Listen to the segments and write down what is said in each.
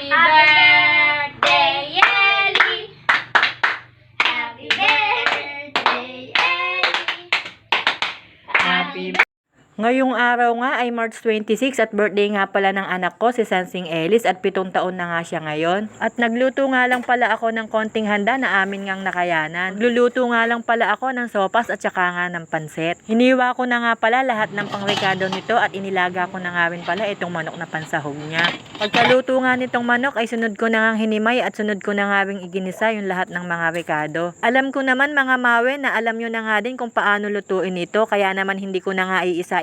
Happy birthday, Ngayong araw nga ay March 26 at birthday nga pala ng anak ko si Sansing Ellis at pitong taon na nga siya ngayon. At nagluto nga lang pala ako ng konting handa na amin ngang nakayanan. Nagluluto nga lang pala ako ng sopas at saka nga ng pansit. Hiniwa ko na nga pala lahat ng pangrekado nito at inilaga ko na nga rin pala itong manok na pansahog niya. Pagkaluto nga nitong manok ay sunod ko na nga hinimay at sunod ko na nga rin iginisa yung lahat ng mga rekado. Alam ko naman mga mawe na alam nyo na nga din kung paano lutuin ito kaya naman hindi ko na nga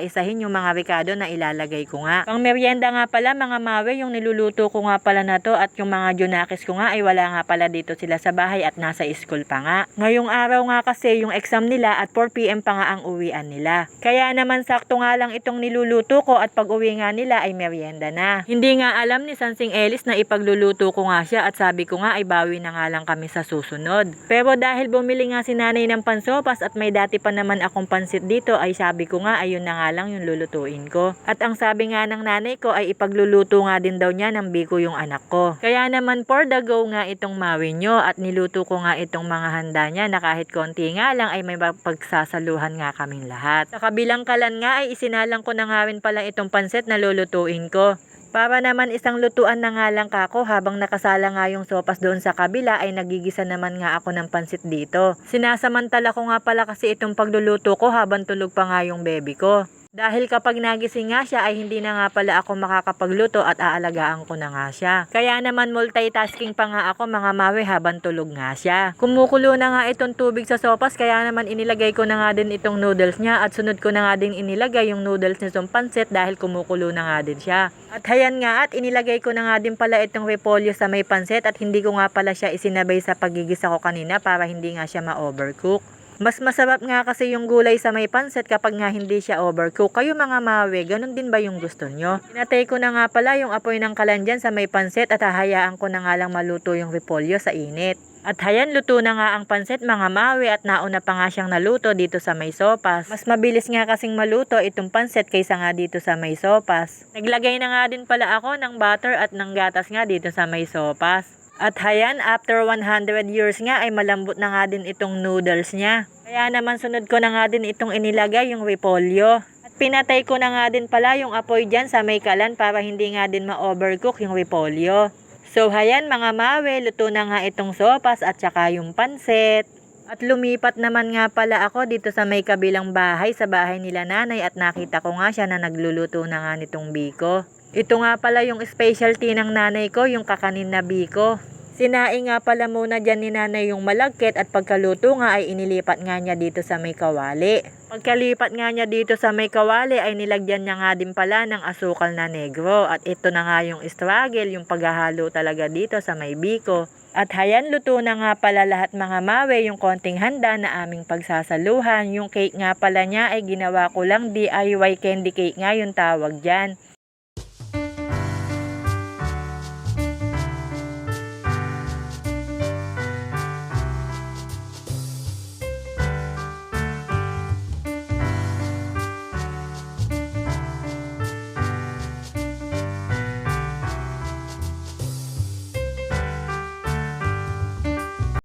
iisa-isahin yung mga rekado na ilalagay ko nga. Pang merienda nga pala mga mawe yung niluluto ko nga pala na to at yung mga junakis ko nga ay wala nga pala dito sila sa bahay at nasa school pa nga. Ngayong araw nga kasi yung exam nila at 4pm pa nga ang uwian nila. Kaya naman sakto nga lang itong niluluto ko at pag uwi nga nila ay merienda na. Hindi nga alam ni Sansing Ellis na ipagluluto ko nga siya at sabi ko nga ay bawi na nga lang kami sa susunod. Pero dahil bumili nga si nanay ng pansopas at may dati pa naman akong pansit dito ay sabi ko nga ayun na nga lang yung lulutuin ko. At ang sabi nga ng nanay ko ay ipagluluto nga din daw niya ng biko yung anak ko. Kaya naman for the go nga itong mawi nyo at niluto ko nga itong mga handa niya na kahit konti nga lang ay may pagsasaluhan nga kaming lahat. Sa kabilang kalan nga ay isinalang ko na nga rin pala itong pansit na lulutuin ko. Para naman isang lutuan na nga lang kako habang nakasala nga yung sopas doon sa kabila ay nagigisa naman nga ako ng pansit dito. Sinasamantala ko nga pala kasi itong pagluluto ko habang tulog pa nga yung baby ko. Dahil kapag nagising nga siya ay hindi na nga pala ako makakapagluto at aalagaan ko na nga siya. Kaya naman multitasking pa nga ako mga mawe habang tulog nga siya. Kumukulo na nga itong tubig sa sopas kaya naman inilagay ko na nga din itong noodles niya at sunod ko na nga din inilagay yung noodles nitong pansit dahil kumukulo na nga din siya. At hayan nga at inilagay ko na nga din pala itong repolyo sa may pansit at hindi ko nga pala siya isinabay sa pagigisa ko kanina para hindi nga siya ma-overcook. Mas masarap nga kasi yung gulay sa may pansit kapag nga hindi siya overcook. Kayo mga mawe, ganun din ba yung gusto nyo? Pinatay ko na nga pala yung apoy ng kalan dyan sa may pansit at hahayaan ko na nga lang maluto yung repolyo sa init. At hayan, luto na nga ang pansit mga mawe at nauna pa nga siyang naluto dito sa may sopas. Mas mabilis nga kasing maluto itong pansit kaysa nga dito sa may sopas. Naglagay na nga din pala ako ng butter at ng gatas nga dito sa may sopas. At hayan, after 100 years nga ay malambot na nga din itong noodles niya. Kaya naman sunod ko na nga din itong inilagay yung repolyo. At pinatay ko na nga din pala yung apoy dyan sa may kalan para hindi nga din ma-overcook yung repolyo. So hayan mga mawe, luto na nga itong sopas at saka yung pansit. At lumipat naman nga pala ako dito sa may kabilang bahay sa bahay nila nanay at nakita ko nga siya na nagluluto na nga nitong biko. Ito nga pala yung specialty ng nanay ko, yung kakanin na biko. Sinaing nga pala muna dyan ni nanay yung malagkit at pagkaluto nga ay inilipat nga niya dito sa may kawali. Pagkalipat nga niya dito sa may kawali ay nilagyan niya nga din pala ng asukal na negro. At ito na nga yung struggle, yung paghahalo talaga dito sa may biko. At hayan luto na nga pala lahat mga mawe yung konting handa na aming pagsasaluhan. Yung cake nga pala niya ay ginawa ko lang DIY candy cake nga yung tawag dyan.